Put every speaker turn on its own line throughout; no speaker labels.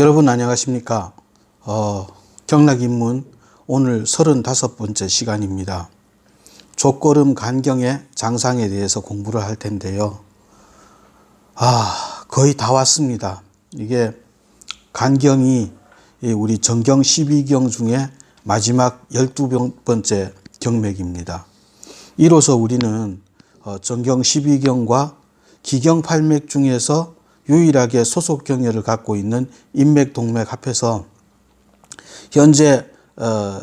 여러분 안녕하십니까? 어, 경락인문 오늘 35번째 시간입니다. 족걸음 간경의 장상에 대해서 공부를 할 텐데요. 아, 거의 다 왔습니다. 이게 간경이 이 우리 정경 12경 중에 마지막 12번째 경맥입니다. 이로써 우리는 어, 정경 12경과 기경 8맥 중에서 유일하게 소속 경혈을 갖고 있는 인맥 동맥 합해서 현재 어,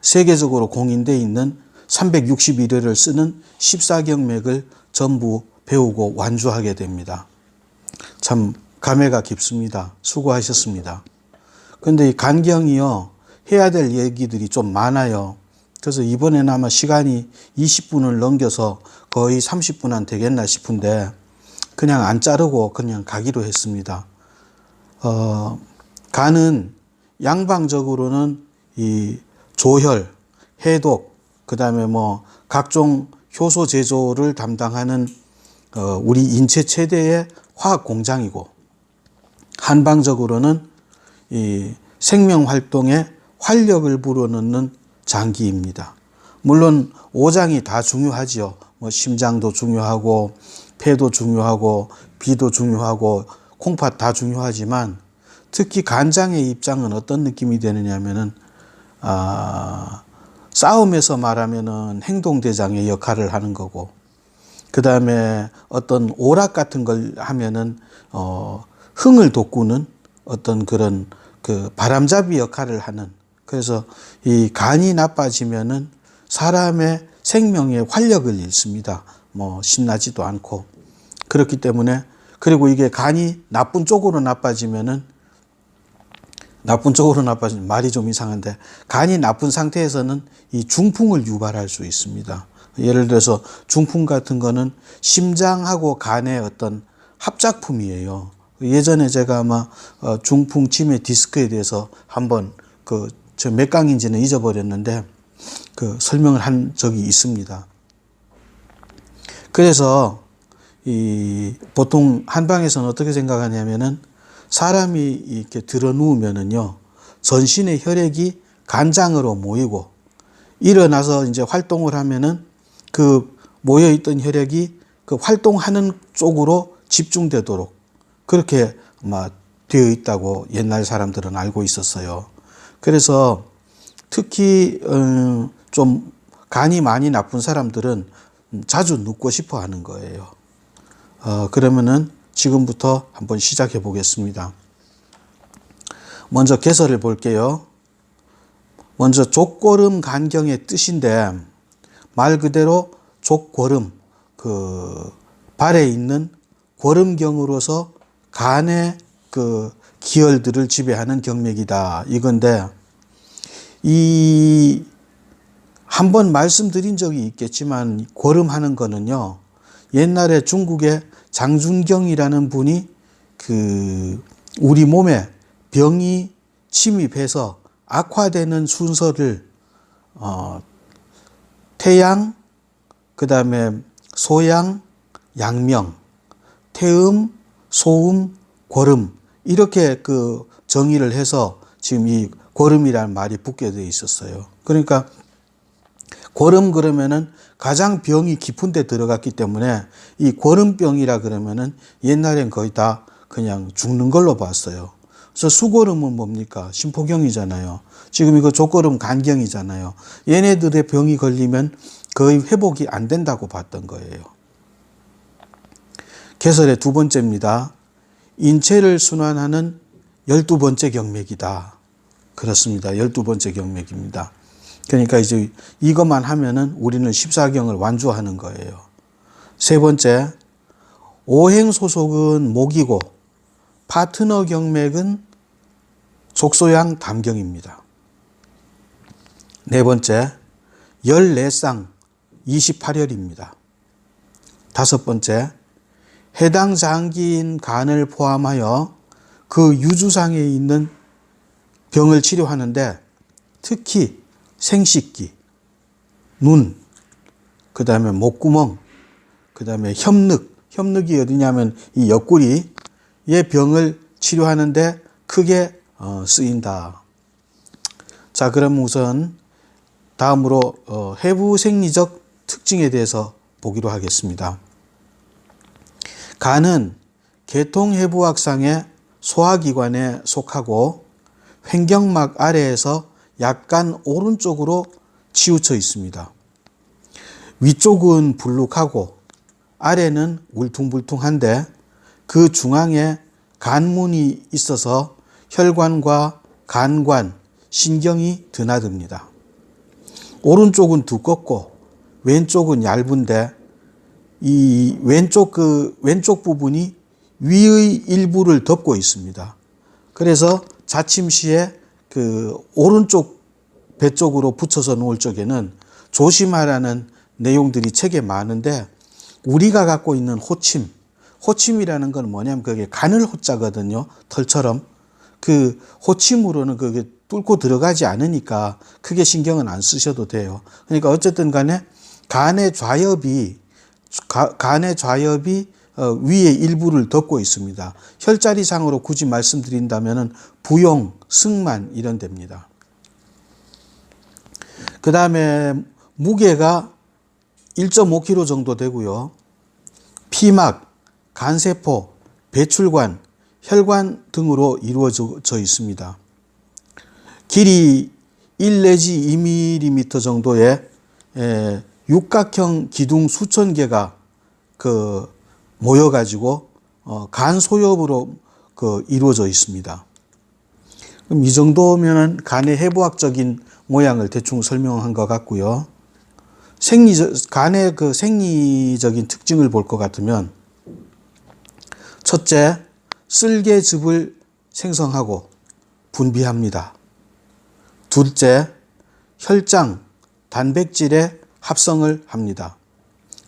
세계적으로 공인돼 있는 361회를 쓰는 14경맥을 전부 배우고 완주하게 됩니다. 참 감회가 깊습니다. 수고하셨습니다. 근데 이 간경이요 해야 될 얘기들이 좀 많아요. 그래서 이번에는 아마 시간이 20분을 넘겨서 거의 30분 안 되겠나 싶은데 그냥 안 자르고 그냥 가기로 했습니다. 어, 간은 양방적으로는 이 조혈, 해독, 그 다음에 뭐 각종 효소 제조를 담당하는 어, 우리 인체 최대의 화학 공장이고 한방적으로는 이 생명 활동에 활력을 불어넣는 장기입니다. 물론 오장이 다 중요하지요. 뭐 심장도 중요하고 폐도 중요하고 비도 중요하고 콩팥 다 중요하지만 특히 간장의 입장은 어떤 느낌이 되느냐면은 아 싸움에서 말하면은 행동대장의 역할을 하는 거고 그 다음에 어떤 오락 같은 걸 하면은 어 흥을 돋구는 어떤 그런 그 바람잡이 역할을 하는 그래서 이 간이 나빠지면은 사람의 생명의 활력을 잃습니다. 뭐 신나지도 않고 그렇기 때문에 그리고 이게 간이 나쁜 쪽으로 나빠지면은 나쁜 쪽으로 나빠지면 말이 좀 이상한데 간이 나쁜 상태에서는 이 중풍을 유발할 수 있습니다. 예를 들어서 중풍 같은 거는 심장하고 간의 어떤 합작품이에요. 예전에 제가 아마 어, 중풍 치매 디스크에 대해서 한번 그 저 몇 강인지는 잊어버렸는데 그 설명을 한 적이 있습니다. 그래서 이 보통 한방에서는 어떻게 생각하냐면은 사람이 이렇게 들어 누우면은요 전신의 혈액이 간장으로 모이고 일어나서 이제 활동을 하면은 그 모여 있던 혈액이 그 활동하는 쪽으로 집중되도록 그렇게 막 되어 있다고 옛날 사람들은 알고 있었어요. 그래서 특히 어, 좀 간이 많이 나쁜 사람들은 자주 눕고 싶어 하는 거예요. 어, 그러면은 지금부터 한번 시작해 보겠습니다. 먼저 개설을 볼게요. 먼저 족고름 간경의 뜻인데 말 그대로 족고름 그 발에 있는 고름경으로서 간의 그 기혈들을 지배하는 경맥이다 이건데 이 한 번 말씀드린 적이 있겠지만 고름하는 거는요 옛날에 중국의 장준경이라는 분이 그 우리 몸에 병이 침입해서 악화되는 순서를 어 태양 그 다음에 소양 양명 태음 소음 고름 이렇게 그 정의를 해서 지금 이 고름이라는 말이 붙게 돼 있었어요. 그러니까 고름 그러면은 가장 병이 깊은 데 들어갔기 때문에 이 고름병이라 그러면은 옛날엔 거의 다 그냥 죽는 걸로 봤어요. 그래서 수고름은 뭡니까? 심포경이잖아요. 지금 이거 족고름 간경이잖아요. 얘네들의 병이 걸리면 거의 회복이 안 된다고 봤던 거예요. 개설의 두 번째입니다. 인체를 순환하는 열두 번째 경맥이다. 그렇습니다. 열두 번째 경맥입니다. 그러니까 이제 이것만 하면은 우리는 14경을 완주하는 거예요. 세 번째, 오행 소속은 목이고 파트너 경맥은 족소양 담경입니다. 네 번째, 14쌍 28혈입니다. 다섯 번째, 해당 장기인 간을 포함하여 그 유주상에 있는 병을 치료하는데 특히 생식기, 눈, 그 다음에 목구멍, 그 다음에 협늑, 협늑이 어디냐면 이 옆구리의 병을 치료하는데 크게 어, 쓰인다. 자, 그럼 우선 다음으로 어, 해부 생리적 특징에 대해서 보기로 하겠습니다. 간은 개통해부학상의 소화기관에 속하고 횡경막 아래에서 약간 오른쪽으로 치우쳐 있습니다. 위쪽은 불룩하고 아래는 울퉁불퉁한데 그 중앙에 간문이 있어서 혈관과 간관, 신경이 드나듭니다. 오른쪽은 두껍고 왼쪽은 얇은데 이 왼쪽 그 왼쪽 부분이 위의 일부를 덮고 있습니다. 그래서 자침 시에 그 오른쪽 배 쪽으로 붙여서 놓을 적에는 조심하라는 내용들이 책에 많은데 우리가 갖고 있는 호침, 호침이라는 건 뭐냐면 그게 가늘 호자거든요. 털처럼. 그 호침으로는 그게 뚫고 들어가지 않으니까 크게 신경은 안 쓰셔도 돼요. 그러니까 어쨌든 간에 간의 좌엽이 가- 간의 좌엽이 어, 위에 일부를 덮고 있습니다. 혈자리상으로 굳이 말씀드린다면은 부용, 승만 이런 데입니다. 그 다음에 무게가 1.5kg 정도 되고요. 피막, 간세포, 배출관, 혈관 등으로 이루어져 있습니다. 길이 1 내지 2mm 정도의 에, 육각형 기둥 수천 개가 그 모여가지고 어, 간 소엽으로 그 이루어져 있습니다. 그럼 이 정도면은 간의 해부학적인 모양을 대충 설명한 것 같고요. 생리적 간의 그 생리적인 특징을 볼 것 같으면 첫째 쓸개즙을 생성하고 분비합니다. 둘째 혈장 단백질의 합성을 합니다.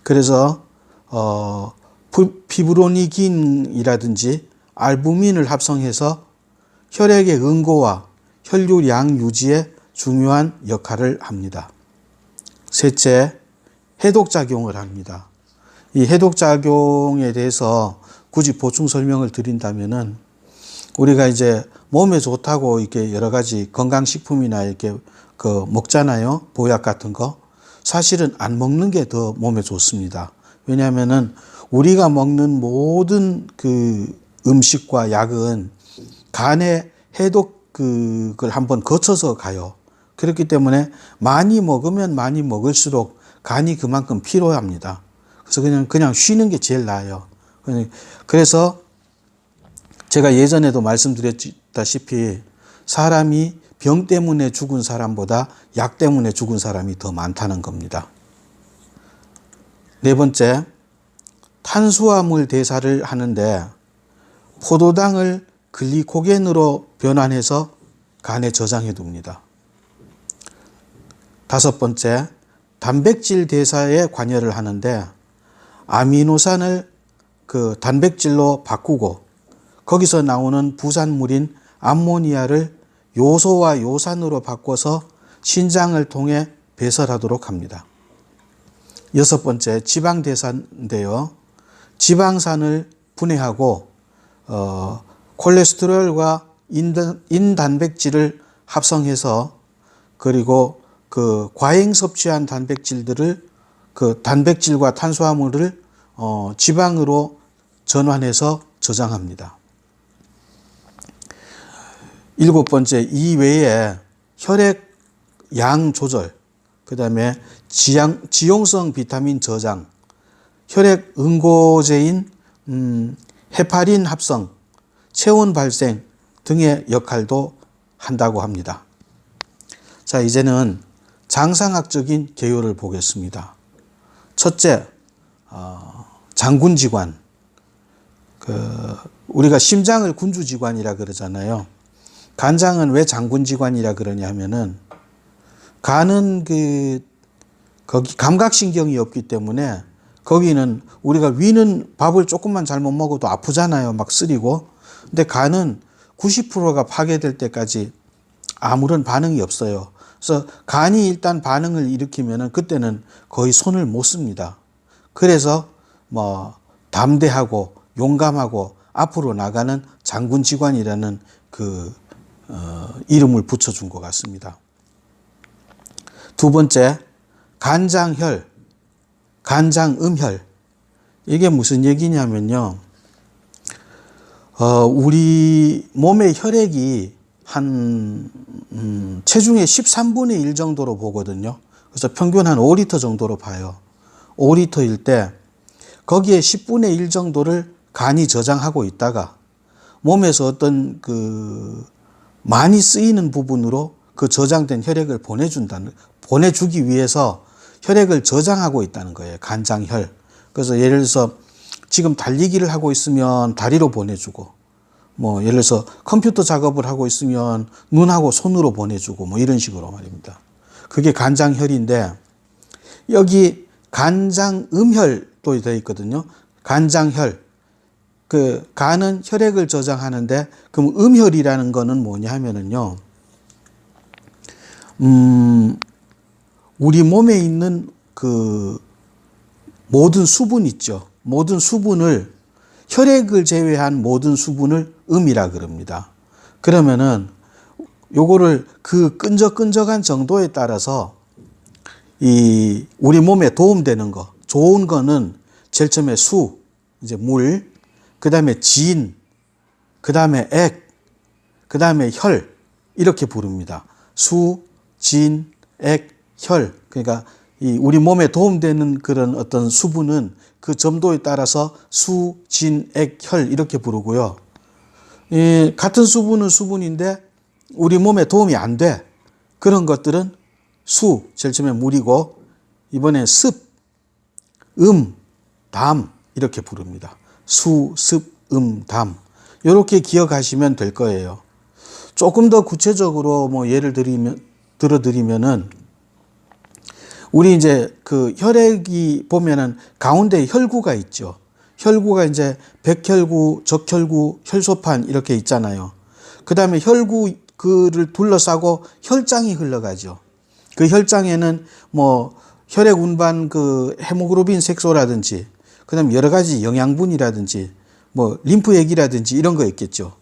그래서 어, 피- 피브로니긴이라든지 알부민을 합성해서 혈액의 응고와 혈류량 유지에 중요한 역할을 합니다. 셋째, 해독작용을 합니다. 이 해독작용에 대해서 굳이 보충 설명을 드린다면은 우리가 이제 몸에 좋다고 이렇게 여러 가지 건강식품이나 이렇게 그 먹잖아요. 보약 같은 거. 사실은 안 먹는 게 더 몸에 좋습니다. 왜냐하면은 우리가 먹는 모든 그 음식과 약은 간의 해독 그걸 한번 거쳐서 가요. 그렇기 때문에 많이 먹으면 많이 먹을수록 간이 그만큼 피로합니다. 그래서 그냥 그냥 쉬는 게 제일 나아요. 그래서 제가 예전에도 말씀드렸다시피 사람이 병 때문에 죽은 사람보다 약 때문에 죽은 사람이 더 많다는 겁니다. 네 번째, 탄수화물 대사를 하는데 포도당을 글리코겐으로 변환해서 간에 저장해 둡니다. 다섯 번째, 단백질 대사에 관여를 하는데 아미노산을 그 단백질로 바꾸고 거기서 나오는 부산물인 암모니아를 요소와 요산으로 바꿔서 신장을 통해 배설하도록 합니다. 여섯 번째 지방 대사인데요. 지방산을 분해하고 어, 콜레스테롤과 인단, 인단백질을 합성해서 그리고 그 과잉 섭취한 단백질들을 그 단백질과 탄수화물을 어, 지방으로 전환해서 저장합니다. 일곱 번째 이 외에 혈액 양 조절, 그 다음에 지양, 지용성 비타민 저장, 혈액 응고제인 음, 헤파린 합성, 체온 발생 등의 역할도 한다고 합니다. 자, 이제는 장상학적인 개요를 보겠습니다. 첫째, 어, 장군지관. 그 우리가 심장을 군주지관이라 그러잖아요. 간장은 왜 장군지관이라 그러냐 하면은 간은 그 거기 감각신경이 없기 때문에 거기는 우리가 위는 밥을 조금만 잘못 먹어도 아프잖아요. 막 쓰리고. 근데 간은 90%가 파괴될 때까지 아무런 반응이 없어요. 그래서 간이 일단 반응을 일으키면은 그때는 거의 손을 못 씁니다. 그래서 뭐 담대하고 용감하고 앞으로 나가는 장군지관이라는 그 어, 이름을 붙여준 것 같습니다. 두 번째 간장혈, 간장 음혈 이게 무슨 얘기냐면요. 어, 우리 몸의 혈액이 한 음, 체중의 13분의 1 정도로 보거든요. 그래서 평균 한 5리터 정도로 봐요. 5리터일 때 거기에 10분의 1 정도를 간이 저장하고 있다가 몸에서 어떤 그 많이 쓰이는 부분으로 그 저장된 혈액을 보내준다는 보내주기 위해서 혈액을 저장하고 있다는 거예요. 간장혈. 그래서 예를 들어서 지금 달리기를 하고 있으면 다리로 보내주고 뭐 예를 들어서 컴퓨터 작업을 하고 있으면 눈하고 손으로 보내주고 뭐 이런 식으로 말입니다. 그게 간장혈인데 여기 간장음혈도 되어 있거든요. 간장혈. 그 간은 혈액을 저장하는데 그럼 음혈이라는 거는 뭐냐 하면은요. 음 우리 몸에 있는 그 모든 수분 있죠. 모든 수분을 혈액을 제외한 모든 수분을 음이라 그럽니다. 그러면은 요거를 그 끈적끈적한 정도에 따라서 이 우리 몸에 도움되는 거 좋은 거는 제일 처음에 수 이제 물 그다음에 진 그다음에 액 그다음에 혈 이렇게 부릅니다. 수, 진, 액, 혈 그러니까 이 우리 몸에 도움되는 그런 어떤 수분은 그 점도에 따라서 수, 진, 액, 혈 이렇게 부르고요. 이 같은 수분은 수분인데 우리 몸에 도움이 안 돼. 그런 것들은 수, 제일 처음에 물이고 이번에 습, 음, 담 이렇게 부릅니다. 수, 습, 음, 담. 이렇게 기억하시면 될 거예요. 조금 더 구체적으로 뭐 예를 들이면 들어드리면은 우리 이제 그 혈액이 보면은 가운데 혈구가 있죠. 혈구가 이제 백혈구, 적혈구, 혈소판 이렇게 있잖아요. 그 다음에 혈구 그를 둘러싸고 혈장이 흘러가죠. 그 혈장에는 뭐 혈액 운반 그 헤모글로빈 색소라든지 그다음 여러 가지 영양분이라든지 뭐 림프액이라든지 이런 거 있겠죠.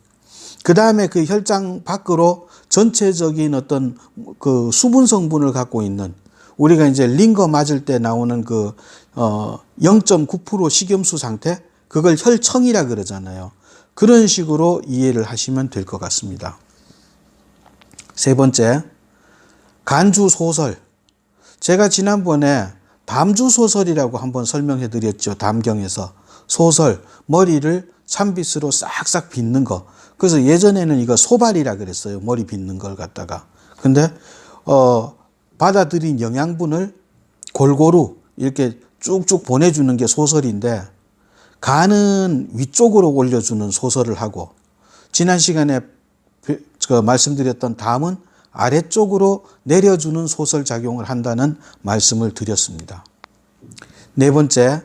그 다음에 그 혈장 밖으로 전체적인 어떤 그 수분 성분을 갖고 있는 우리가 이제 링거 맞을 때 나오는 그, 어, 0.9% 식염수 상태? 그걸 혈청이라 그러잖아요. 그런 식으로 이해를 하시면 될 것 같습니다. 세 번째, 간주 소설. 제가 지난번에 담주 소설이라고 한번 설명해 드렸죠. 담경에서. 소설, 머리를 찬빗으로 싹싹 빗는 거. 그래서 예전에는 이거 소발이라 그랬어요. 머리 빗는 걸 갖다가. 근데, 어, 받아들인 영양분을 골고루 이렇게 쭉쭉 보내주는 게 소설인데, 간은 위쪽으로 올려주는 소설을 하고, 지난 시간에 그 말씀드렸던 담은 아래쪽으로 내려주는 소설 작용을 한다는 말씀을 드렸습니다. 네 번째,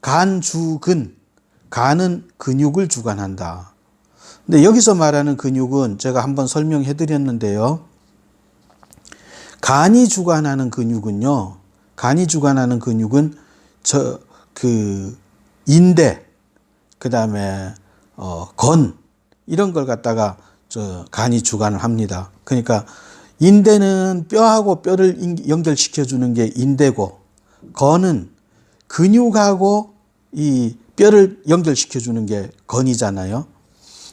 간주근. 간은 근육을 주관한다. 근데 여기서 말하는 근육은 제가 한번 설명해 드렸는데요. 간이 주관하는 근육은요. 간이 주관하는 근육은 저 그 인대 그다음에 어, 건 이런 걸 갖다가 저 간이 주관을 합니다. 그러니까 인대는 뼈하고 뼈를 연결시켜 주는 게 인대고 건은 근육하고 이 뼈를 연결시켜 주는 게 건이잖아요.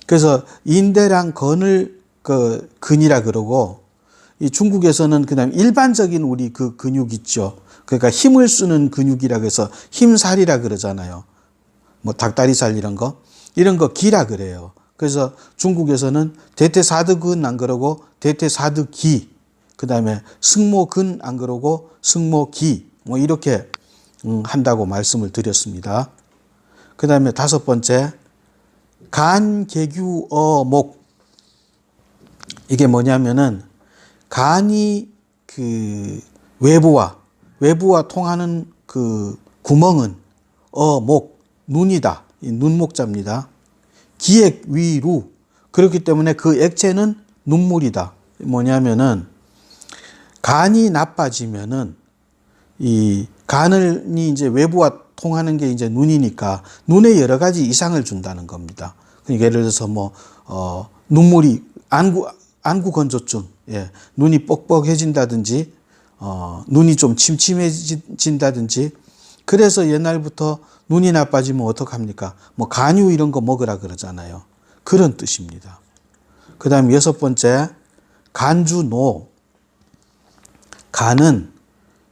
그래서 인대랑 건을 그 근이라 그러고 이 중국에서는 그다음 일반적인 우리 그 근육 있죠. 그러니까 힘을 쓰는 근육이라 그래서 힘살이라 그러잖아요. 뭐 닭다리살 이런 거 이런 거 기라 그래요. 그래서 중국에서는 대퇴사드근 안 그러고 대퇴사드기 그다음에 승모근 안 그러고 승모기 뭐 이렇게 음, 한다고 말씀을 드렸습니다. 그다음에 다섯 번째 간개규어목 이게 뭐냐면은 간이 그 외부와 외부와 통하는 그 구멍은 어목 눈이다. 이 눈목자입니다. 기액 위루 그렇기 때문에 그 액체는 눈물이다. 뭐냐면은 간이 나빠지면은 이 간이 이제 외부와 통하는 게 이제 눈이니까 눈에 여러 가지 이상을 준다는 겁니다. 그러니까 예를 들어서 뭐, 어, 눈물이 안구 안구 건조증, 예, 눈이 뻑뻑해진다든지, 어, 눈이 좀 침침해진다든지, 그래서 옛날부터 눈이 나빠지면 어떡합니까? 뭐 간유 이런 거 먹으라 그러잖아요. 그런 뜻입니다. 그 다음 여섯 번째, 간주노. 간은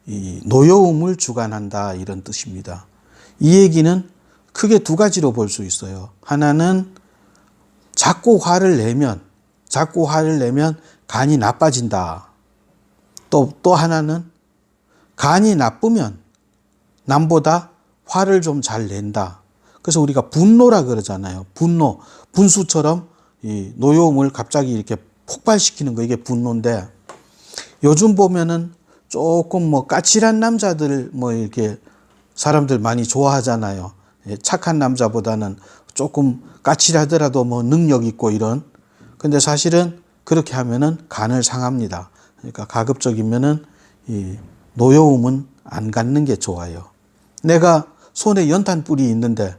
이 노여움을 주관한다 이런 뜻입니다. 이 얘기는 크게 두 가지로 볼 수 있어요. 하나는 자꾸 화를 내면 자꾸 화를 내면 간이 나빠진다. 또, 또 하나는 간이 나쁘면 남보다 화를 좀 잘 낸다. 그래서 우리가 분노라 그러잖아요. 분노. 분수처럼 이 노여움을 갑자기 이렇게 폭발시키는 거 이게 분노인데 요즘 보면은 조금 뭐 까칠한 남자들 뭐 이렇게 사람들 많이 좋아하잖아요. 예, 착한 남자보다는 조금 까칠하더라도 뭐 능력 있고 이런. 근데 사실은 그렇게 하면은 간을 상합니다. 그러니까 가급적이면은 이 노여움은 안 갖는 게 좋아요. 내가 손에 연탄불이 있는데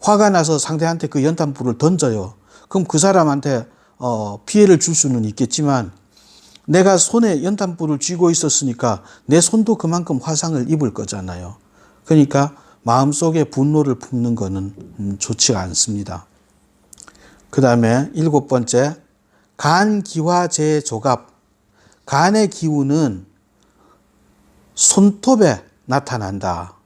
화가 나서 상대한테 그 연탄불을 던져요. 그럼 그 사람한테 어, 피해를 줄 수는 있겠지만 내가 손에 연탄불을 쥐고 있었으니까 내 손도 그만큼 화상을 입을 거잖아요. 그러니까 마음속에 분노를 품는 거는 음, 좋지가 않습니다. 그 다음에 일곱 번째, 간기화 재조갑. 간의 기운은 손톱에 나타난다.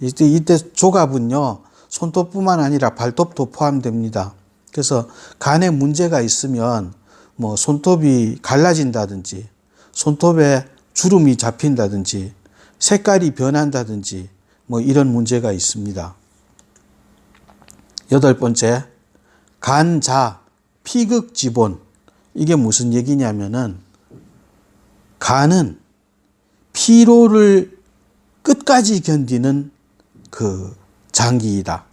이때, 이때 조갑은요, 손톱뿐만 아니라 발톱도 포함됩니다. 그래서 간에 문제가 있으면 뭐 손톱이 갈라진다든지, 손톱에 주름이 잡힌다든지, 색깔이 변한다든지, 뭐 이런 문제가 있습니다. 여덟 번째, 간자, 피극지본. 이게 무슨 얘기냐면은, 간은 피로를 끝까지 견디는 그 장기이다.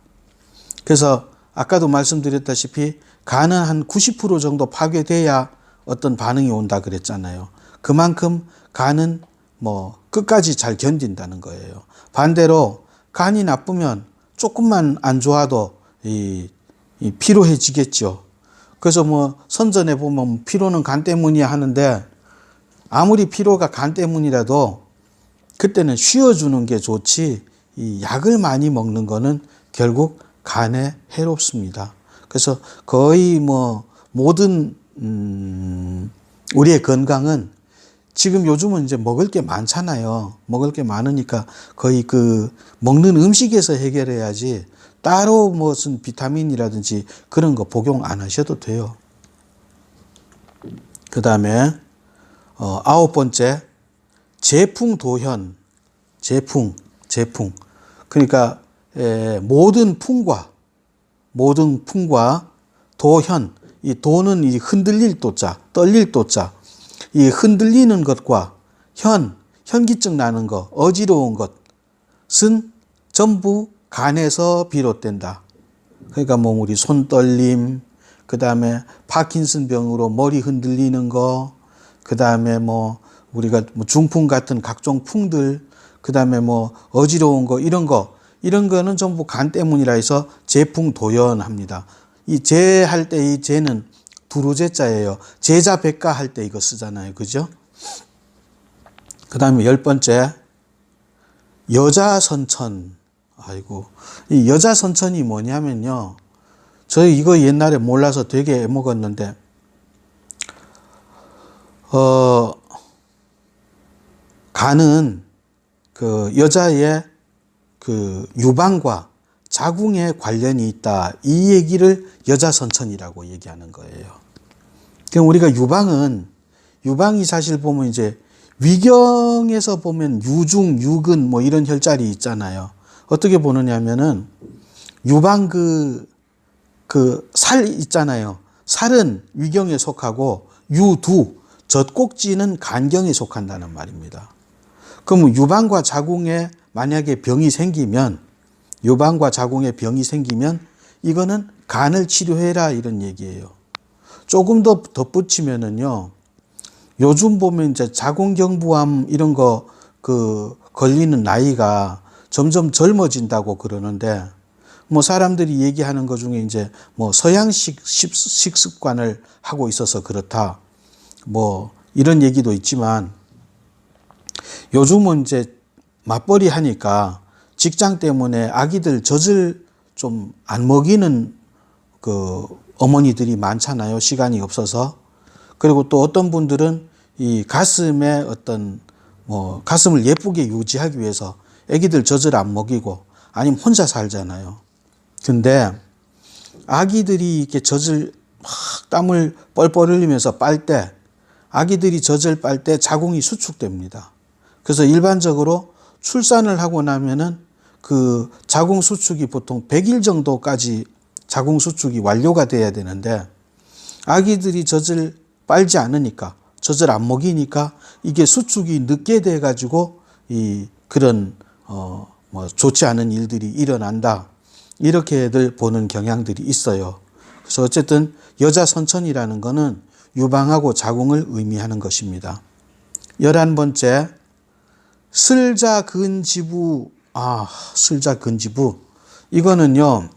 그래서 아까도 말씀드렸다시피 간은 한 90% 정도 파괴돼야 어떤 반응이 온다 그랬잖아요. 그만큼 간은 뭐 끝까지 잘 견딘다는 거예요. 반대로 간이 나쁘면 조금만 안 좋아도 이, 이 피로해지겠죠. 그래서 뭐 선전에 보면 피로는 간 때문이야 하는데 아무리 피로가 간 때문이라도 그때는 쉬어주는 게 좋지 이 약을 많이 먹는 거는 결국 간에 해롭습니다. 그래서 거의 뭐 모든 음 우리의 건강은 지금 요즘은 이제 먹을 게 많잖아요. 먹을 게 많으니까 거의 그 먹는 음식에서 해결해야지 따로 무슨 비타민이라든지 그런 거 복용 안 하셔도 돼요. 그 다음에 어, 아홉 번째 제풍 도현 제풍 제풍 그러니까 에, 모든 풍과 모든 풍과 도현 이 도는 이 흔들릴 도자 떨릴 도자 이 흔들리는 것과 현 현기증 나는 것 어지러운 것은 전부 간에서 비롯된다. 그러니까 뭐 우리 손 떨림 그 다음에 파킨슨 병으로 머리 흔들리는 거, 그 다음에 뭐 우리가 뭐 중풍 같은 각종 풍들, 그 다음에 뭐 어지러운 거 이런 거 이런 거는 전부 간 때문이라 해서 제풍도연합니다. 이 제 할 때 이 제는 두루제자예요. 제자 백가 할 때 이거 쓰잖아요. 그죠? 그 다음에 열 번째, 여자선천. 아이고. 이 여자 선천이 뭐냐면요. 저희 이거 옛날에 몰라서 되게 애먹었는데, 어, 간은 그 여자의 그 유방과 자궁에 관련이 있다. 이 얘기를 여자 선천이라고 얘기하는 거예요. 그럼 우리가 유방은 유방이 사실 보면 이제 위경에서 보면 유중, 유근 뭐 이런 혈자리 있잖아요. 어떻게 보느냐면은 유방 그, 그 살 있잖아요. 살은 위경에 속하고 유두, 젖꼭지는 간경에 속한다는 말입니다. 그럼 유방과 자궁에 만약에 병이 생기면 유방과 자궁에 병이 생기면 이거는 간을 치료해라 이런 얘기예요. 조금 더 덧붙이면은요. 요즘 보면 이제 자궁경부암 이런 거 그 걸리는 나이가 점점 젊어진다고 그러는데 뭐 사람들이 얘기하는 것 중에 이제 뭐 서양식 식- 식습관을 하고 있어서 그렇다. 뭐 이런 얘기도 있지만 요즘은 이제 맞벌이 하니까 직장 때문에 아기들 젖을 좀 안 먹이는 그 어머니들이 많잖아요. 시간이 없어서. 그리고 또 어떤 분들은 이 가슴에 어떤 뭐 가슴을 예쁘게 유지하기 위해서 아기들 젖을 안 먹이고 아니면 혼자 살잖아요. 근데 아기들이 이렇게 젖을 막 땀을 뻘뻘 흘리면서 빨 때 아기들이 젖을 빨 때 자궁이 수축됩니다. 그래서 일반적으로 출산을 하고 나면은 그 자궁 수축이 보통 100일 정도까지 자궁 수축이 완료가 돼야 되는데 아기들이 젖을 빨지 않으니까 젖을 안 먹이니까 이게 수축이 늦게 돼 가지고 이 그런 어 뭐 좋지 않은 일들이 일어난다. 이렇게들 보는 경향들이 있어요. 그래서 어쨌든 여자 선천이라는 거는 유방하고 자궁을 의미하는 것입니다. 열한 번째 슬자 근지부 아 슬자 근지부 이거는요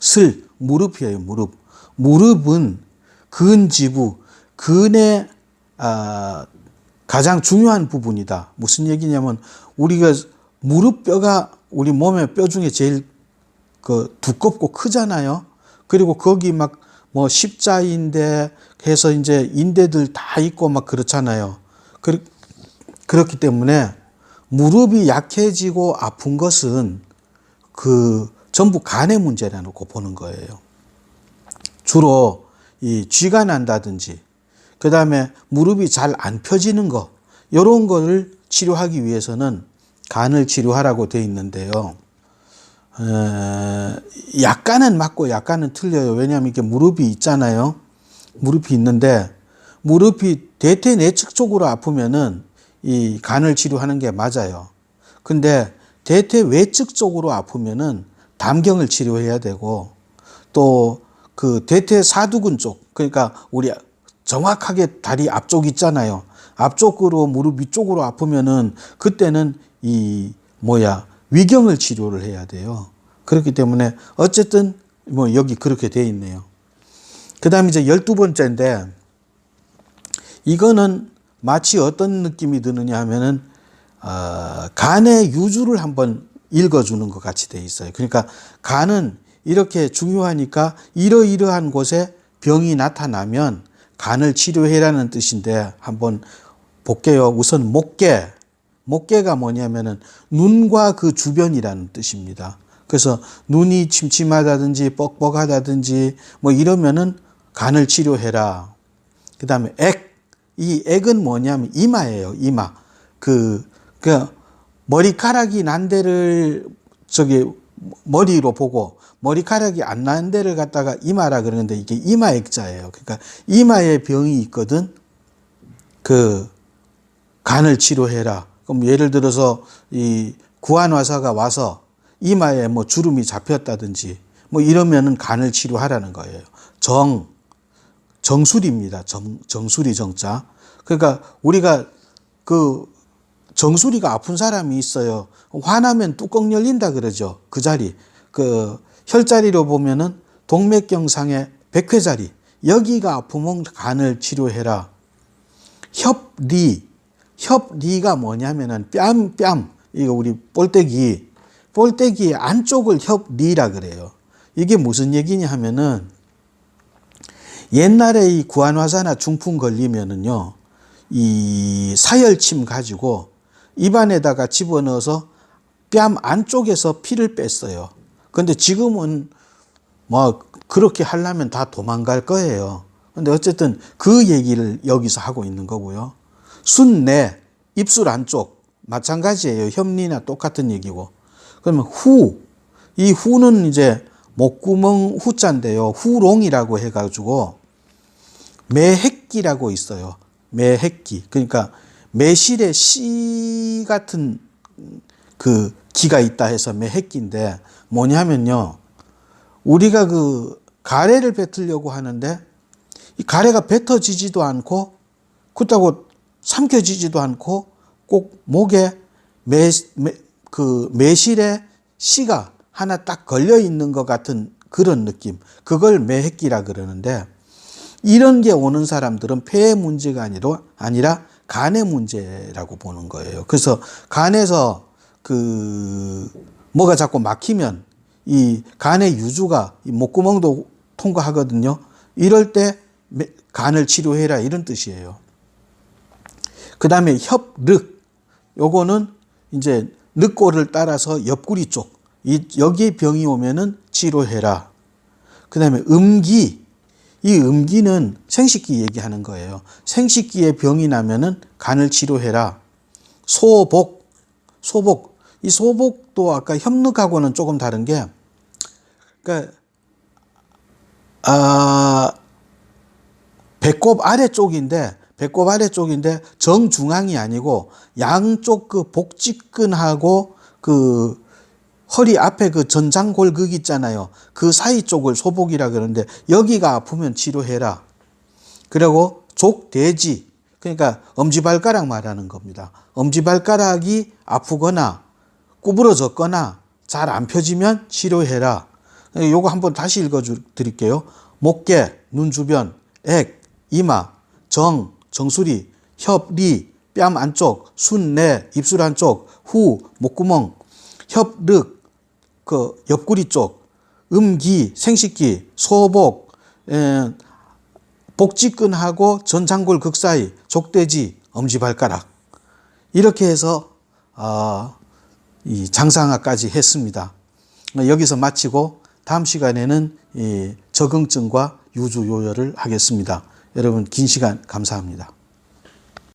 슬 무릎이에요 무릎 무릎은 근지부 근의 아, 가장 중요한 부분이다 무슨 얘기냐면 우리가 무릎뼈가 우리 몸의 뼈 중에 제일 그 두껍고 크잖아요 그리고 거기 막 뭐 십자인대 해서 이제 인대들 다 있고 막 그렇잖아요 그, 그렇기 때문에 무릎이 약해지고 아픈 것은 그 전부 간의 문제라고 보는 거예요. 주로 이 쥐가 난다든지 그 다음에 무릎이 잘 안 펴지는 거 이런 거를 치료하기 위해서는 간을 치료하라고 돼 있는데요. 에, 약간은 맞고 약간은 틀려요. 왜냐하면 이게 무릎이 있잖아요. 무릎이 있는데 무릎이 대퇴 내측 쪽으로 아프면은 이 간을 치료하는 게 맞아요. 근데 대퇴 외측 쪽으로 아프면은 담경을 치료해야 되고 또 그 대퇴 사두근 쪽 그러니까 우리 정확하게 다리 앞쪽 있잖아요. 앞쪽으로 무릎 위쪽으로 아프면은 그때는 이 뭐야 위경을 치료를 해야 돼요. 그렇기 때문에 어쨌든 뭐 여기 그렇게 돼 있네요. 그다음에 이제 열두 번째인데 이거는 마치 어떤 느낌이 드느냐 하면은 어, 간의 유주를 한번 읽어주는 것 같이 돼 있어요. 그러니까 간은 이렇게 중요하니까 이러이러한 곳에 병이 나타나면 간을 치료해라는 뜻인데 한번 볼게요. 우선 목계. 목계가 뭐냐면은 눈과 그 주변이라는 뜻입니다. 그래서 눈이 침침하다든지 뻑뻑하다든지 뭐 이러면은 간을 치료해라. 그 다음에 액. 이 액은 뭐냐면 이마예요. 이마. 그, 그 머리카락이 난 데를 저기 머리로 보고 머리카락이 안 난 데를 갖다가 이마라 그러는데 이게 이마 액자예요. 그러니까 이마에 병이 있거든. 그 간을 치료해라. 그럼 예를 들어서 이 구안화사가 와서 이마에 뭐 주름이 잡혔다든지 뭐 이러면은 간을 치료하라는 거예요. 정 정수리입니다. 정 정수리 정자. 그러니까 우리가 그 정수리가 아픈 사람이 있어요. 화나면 뚜껑 열린다 그러죠. 그 자리. 그 혈자리로 보면은 동맥경상의 백회자리. 여기가 아프면 간을 치료해라. 협리. 협리가 뭐냐면은 뺨, 뺨. 이거 우리 볼때기. 볼때기 안쪽을 협리라 그래요. 이게 무슨 얘기냐 하면은 옛날에 이 구안화사나 중풍 걸리면은요. 이 사열침 가지고 입안에다가 집어넣어서 뺨 안쪽에서 피를 뺐어요. 근데 지금은 뭐 그렇게 하려면 다 도망갈 거예요. 근데 어쨌든 그 얘기를 여기서 하고 있는 거고요. 순내 입술 안쪽 마찬가지예요. 협리나 똑같은 얘기고. 그러면 후. 이 후는 이제 목구멍 후자인데요. 후롱이라고 해가지고 매핵기라고 있어요. 매핵기. 그러니까 매실에 씨 같은 그 기가 있다 해서 매핵기인데 뭐냐면요. 우리가 그 가래를 뱉으려고 하는데 이 가래가 뱉어지지도 않고 그렇다고 삼켜지지도 않고 꼭 목에 매, 매, 그 매실에 씨가 하나 딱 걸려 있는 것 같은 그런 느낌. 그걸 매핵기라 그러는데 이런 게 오는 사람들은 폐의 문제가 아니라, 아니라 간의 문제라고 보는 거예요. 그래서 간에서 그 뭐가 자꾸 막히면 이 간의 유주가 이 목구멍도 통과하거든요. 이럴 때 매- 간을 치료해라 이런 뜻이에요. 그 다음에 협륵. 요거는 이제 늑골을 따라서 옆구리 쪽. 이, 여기에 병이 오면은 치료해라. 그 다음에 음기. 이 음기는 생식기 얘기하는 거예요. 생식기에 병이 나면은 간을 치료해라. 소복. 소복. 이 소복도 아까 협륵하고는 조금 다른 게, 그러니까, 아, 배꼽 아래쪽인데 배꼽 아래쪽인데 정중앙이 아니고 양쪽 그 복직근하고 그 허리 앞에 그 전장골극 있잖아요. 그 사이 쪽을 소복이라 그러는데 여기가 아프면 치료해라. 그리고 족대지 그러니까 엄지발가락 말하는 겁니다. 엄지발가락이 아프거나 구부러졌거나 잘 안 펴지면 치료해라. 요거 한번 다시 읽어 드릴게요. 목계, 눈 주변, 액, 이마, 정, 정수리, 협, 리, 뺨 안쪽, 순, 내, 입술 안쪽, 후, 목구멍, 협, 륵, 그 옆구리 쪽, 음기, 생식기, 소복, 에, 복직근하고 전장골 극 사이, 족대지, 엄지발가락. 이렇게 해서 아, 이 장상화까지 했습니다. 여기서 마치고 다음 시간에는 이 적응증과 유주요열을 하겠습니다. 여러분 긴 시간 감사합니다.